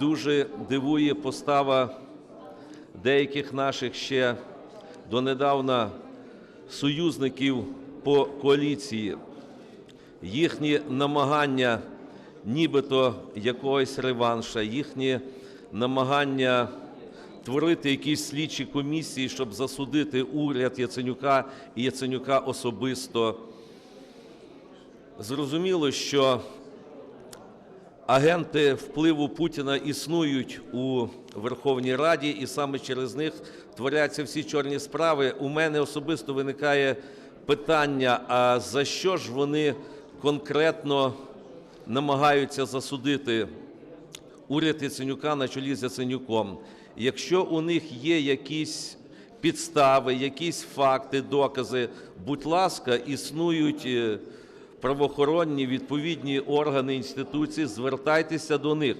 дуже дивує постава деяких наших ще донедавна союзників по коаліції. Їхні намагання нібито якогось реванша, їхні намагання творити якісь слідчі комісії, щоб засудити уряд Яценюка і Яценюка особисто. Зрозуміло, що агенти впливу Путіна існують у Верховній Раді, і саме через них творяться всі чорні справи. У мене особисто виникає питання: а за що ж вони конкретно намагаються засудити уряд Яценюка на чолі з Яценюком? Якщо у них є якісь підстави, якісь факти, докази, будь ласка, існують. Правоохоронні відповідні органи інституції, звертайтеся до них.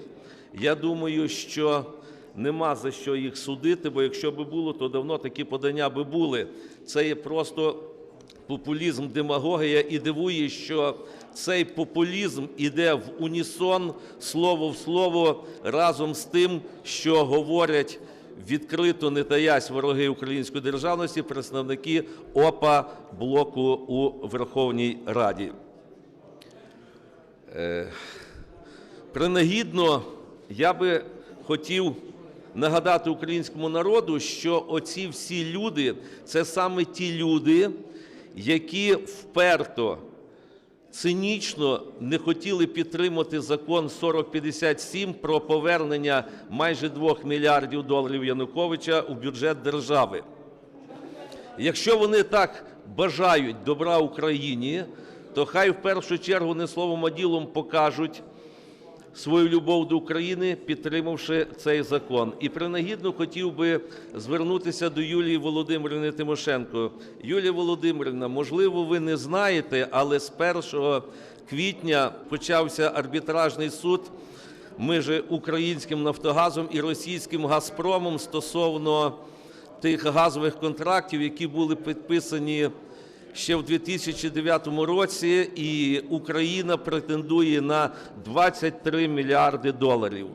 Я думаю, що нема за що їх судити, бо якщо би було, то давно такі подання би були. Це є просто популізм, демагогія, і дивує, що цей популізм іде в унісон, слово в слово, разом з тим, що говорять відкрито не таясь вороги української державності, представники ОПА блоку у Верховній Раді. Принагідно я би хотів нагадати українському народу, що оці всі люди це саме ті люди, які вперто, цинічно не хотіли підтримати закон 4057 про повернення майже 2 мільярдів доларів Януковича у бюджет держави. Якщо вони так бажають добра Україні, то хай в першу чергу не словом, а ділом покажуть свою любов до України, підтримавши цей закон. І принагідно хотів би звернутися до Юлії Володимирівни Тимошенко. Юлія Володимирівна, можливо, ви не знаєте, але з 1 квітня почався арбітражний суд між українським Нафтогазом і російським Газпромом стосовно тих газових контрактів, які були підписані ще в 2009 році, і Україна претендує на 23 мільярди доларів.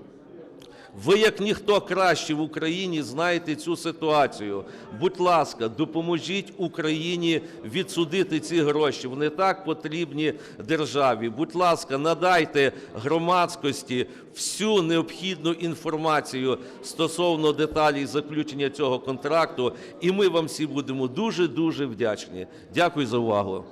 Ви, як ніхто краще в Україні, знаєте цю ситуацію. Будь ласка, допоможіть Україні відсудити ці гроші. Вони так потрібні державі. Будь ласка, надайте громадськості всю необхідну інформацію стосовно деталей заключення цього контракту, і ми вам всі будемо дуже дуже вдячні. Дякую за увагу.